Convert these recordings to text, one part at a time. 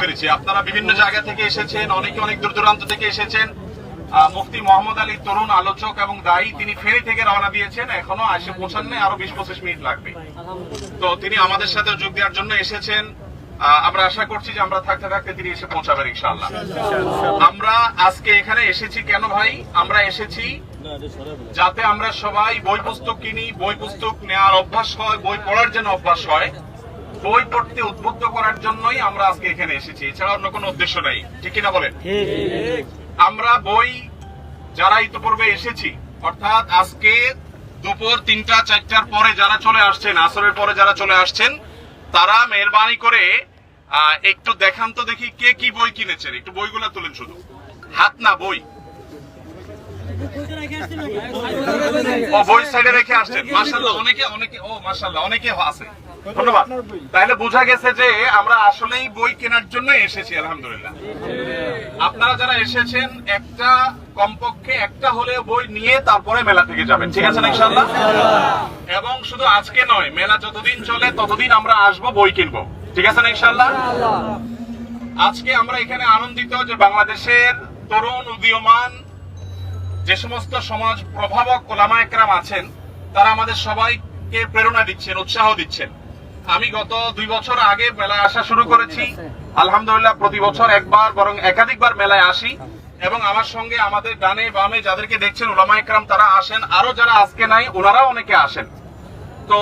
পেরেছি। আপনারা বিভিন্ন জায়গা থেকে এসেছেন অনেকে অনেক দূর দূরান্ত থেকে এসেছেন। মুফতি মোহাম্মদ আলী তরুণ আলোচক এবং দায়ী তিনি ফেরি থেকে রওনা দিয়েছেন। এখনও এসে পৌঁছান নাই, আরও বিশ পঁচিশ মিনিট লাগবে। তো তিনি আমাদের সাথে যোগ দেওয়ার জন্য এসেছেন। আমরা আশা করছি যে আমরা থাকতে থাকতে তিনি এসে পৌঁছাবেন ইনশাআল্লাহ। আমরা আজকে এখানে এসেছি কেন ভাই? আমরা এসেছি যাতে আমরা সবাই বই পুস্তক কিনি বই পুস্তক নেওয়ার অভ্যাস হয় বই পড়ার জন্য অভ্যাস হয়। বই পড়তে উদ্বুদ্ধ করার জন্যই আমরা আজকে এখানে এসেছি। এছাড়া অন্য কোনো উদ্দেশ্য নেই। ঠিক কিনা বলেন? আমরা বই যারা ইতিপূর্বে এসেছি, অর্থাৎ আজকে দুপুর তিনটা, চারটার পরে যারা চলে আসছেন, আসরের পরে যারা চলে আসছেন, তারা মেহরবানি করে একটু দেখান তো দেখি কে কি বই কিনেছেন। একটু বইগুলা তুলেন শুধু। হাত না, বই। ও, বই সাইডে রেখে আসছেন। মাশাআল্লাহ, অনেকে অনেকে, ও, মাশাআল্লাহ, অনেকে আছে। তাহলে বোঝা গেছে যে আমরা আসলেই বই কেনার জন্য এসেছি, আলহামদুলিল্লাহ। আপনারা যারা এসেছেন, একটা কমপক্ষে একটা হলে বই নিয়ে তারপরে মেলা থেকে যাবেন, ঠিক আছে এবং শুধু আজকে নয়, মেলা যতদিন চলে ততদিন আমরা আসব, বই কিনবো, ঠিক আছে না ইনশাআল্লাহ? আজকে আমরা এখানে আনন্দিত যে বাংলাদেশের তরুণ উদীয়মান যে সমস্ত সমাজ প্রভাবক ওলামা একরাম আছেন, তারা আমাদের সবাইকে প্রেরণা দিচ্ছেন, উৎসাহ দিচ্ছেন। আমি গত দুই বছর আগে মেলায় আসা শুরু করেছি। আলহামদুলিল্লাহ প্রতি বছর একবার বরং একাধিকবার মেলায় আসি এবং আমার সঙ্গে আমাদের ডানে বামে যাদেরকে দেখছেন ওলামা একরাম, তারা আসেন। আরও যারা আজকে নাই, ওনারাও অনেকে আসেন। তো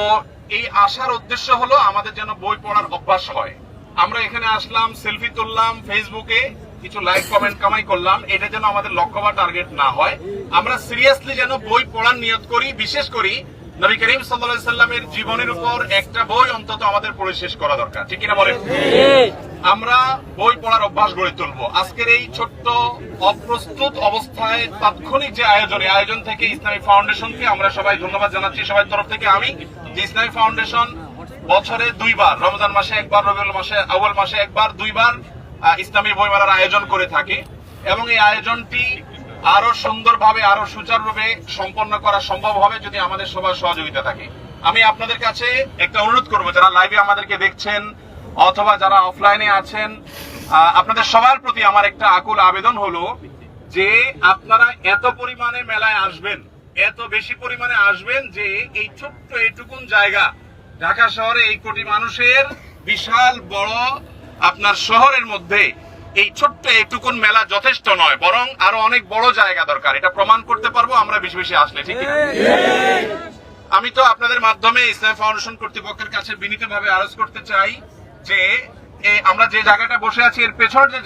এই আসার উদ্দেশ্য হলো আমাদের যেন বই পড়ার অভ্যাস হয়। আমরা এখানে আসলাম, সেলফি তুললাম, ফেসবুকে কিছু লাইক, কমেন্ট কামাই করলাম। এটা যেন আমাদের লক্ষ্য বা টার্গেট না হয়। আমরা সিরিয়াসলি যেন বই পড়ার নিয়ত করি, বিশেষ করি নবী করিম সাল্লাল্লাহু সাল্লামের জীবনের উপর একটা বই অন্তত আমাদের পড়ে শেষ করা দরকার, ঠিক কিনা বলেন? আমরা বই পড়ার অভ্যাস গড়ে তুলবো। আজকের এই ছোট্ট, অপ্রস্তুত অবস্থায় তাৎক্ষণিক যে আয়োজন আয়োজন থেকে ইসলামী ফাউন্ডেশনকে আমরা সবাই ধন্যবাদ জানাচ্ছি। সবার তরফ থেকে আমি ইসলামী ফাউন্ডেশন বছরে দুইবার, রমজান মাসে একবার, রবিউল মাসে, আউয়াল মাসে একবার, দুইবার ইসলামী বইমেলার আয়োজন করে থাকে। এবং এই আয়োজনটি আরও সুন্দরভাবে, আরও সুচারুরূপে সম্পন্ন করা সম্ভব হবে যদি আমাদের সবার সহযোগিতা থাকে। আমি আপনাদের কাছে একটা অনুরোধ করব, যারা লাইভে আমাদেরকে দেখছেন অথবা যারা অফলাইনে আছেন আপনাদের সবার প্রতি আমার একটা আকুল আবেদন হলো যে আপনারা এত পরিমাণে মেলায় আসবেন, এত বেশি পরিমাণে আসবেন যে এই ছোট্ট এটুকুন জায়গা ঢাকা শহরে এই কোটি মানুষের বিশাল বড় আপনার শহরের মধ্যে এই ছোট্ট এইটুকুন মেলা যথেষ্ট নয়, বরং আরও অনেক বড় জায়গা দরকার। এটা প্রমাণ করতে পারব, আমরা বেশি বেশি আসলে, ঠিক আমি তো আপনাদের মাধ্যমে ইসলাম ফাউন্ডেশন কর্তৃপক্ষের কাছে বিনীতভাবে আরজ করতে চাই যে আমরা যে জায়গাটা বসে আছি, এর পেছনের যে